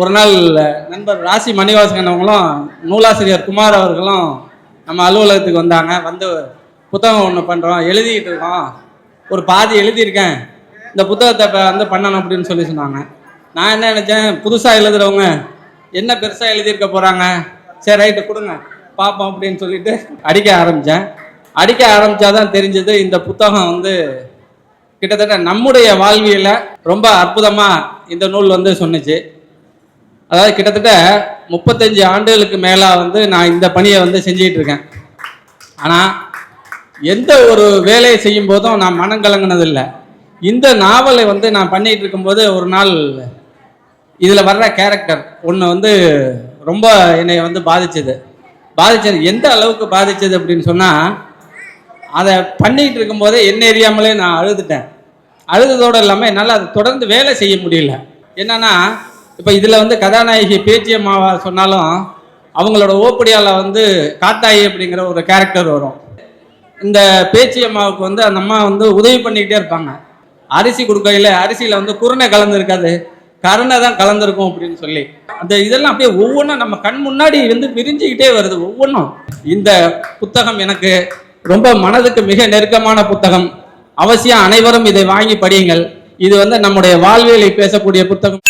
ஒரு நாள் நண்பர் ராசி மணிவாசகன் அவங்களும் நூலாசிரியர் குமார் அவர்களும் நம்ம அலுவலகத்துக்கு வந்தாங்க. வந்து புத்தகம் ஒன்று பண்ணுறோம் எழுதிக்கிட்டு இருக்கோம். ஒரு பாதி எழுதியிருக்கேன். இந்த புத்தகத்தை இப்போ வந்து பண்ணணும் அப்படின்னு சொல்லி சொன்னாங்க. நான் என்ன நினச்சேன்? புதுசாக எழுதுறவங்க என்ன பெருசாக எழுதியிருக்க போகிறாங்க சரி ரைட்டு கொடுங்க. பார்ப்போம் அப்படின்னு சொல்லிட்டு அடிக்க ஆரம்பித்தேன் அடிக்க ஆரம்பித்தாதான் தெரிஞ்சது இந்த புத்தகம் வந்து கிட்டத்தட்ட நம்முடைய வாழ்வியலை ரொம்ப அற்புதமாக இந்த நூல் வந்து சொன்னுச்சு. அதாவது கிட்டத்தட்ட முப்பத்தஞ்சு ஆண்டுகளுக்கு மேலே வந்து நான் இந்த பணியை வந்து செஞ்சிட்டு இருக்கேன். ஆனால் எந்த ஒரு வேலையை செய்யும் போதும் நான் மனம் கலங்கினதில்லை. இந்த நாவலை வந்து நான் பண்ணிகிட்டு இருக்கும்போது ஒரு நாள் இதில் வர்ற கேரக்டர் ஒன்று வந்து ரொம்ப என்னை வந்து பாதிச்சது. பாதிச்சது எந்த அளவுக்கு பாதிச்சது அப்படின்னு சொன்னால் அதை பண்ணிகிட்டு இருக்கும்போதே என்ன எரியாமலே நான் அழுதுட்டேன். அழுததோடு இல்லாமல் என்னால் அதை தொடர்ந்து வேலை செய்ய முடியல. என்னன்னா இப்போ இதில் வந்து கதாநாயகி பேச்சியம்மாவா சொன்னாலும் அவங்களோட ஓப்படியால் வந்து காத்தாயி அப்படிங்கிற ஒரு கேரக்டர் வரும். இந்த பேச்சியம்மாவுக்கு வந்து அந்த அம்மா வந்து உதவி பண்ணிக்கிட்டே இருப்பாங்க. அரிசி கொடுக்கையில் அரிசியில் வந்து குருணை கலந்துருக்காது. கருணை தான் கலந்துருக்கும் அப்படின்னு சொல்லி. அந்த இதெல்லாம் அப்படியே ஒவ்வொன்றும் நம்ம கண் முன்னாடி வந்து விரிஞ்சுக்கிட்டே வருது ஒவ்வொன்றும் இந்த புத்தகம் எனக்கு ரொம்ப மனதுக்கு மிக நெருக்கமான புத்தகம். அவசியம் அனைவரும் இதை வாங்கி படியுங்கள். இது வந்து நம்முடைய வாழ்வியலை பேசக்கூடிய புத்தகம்.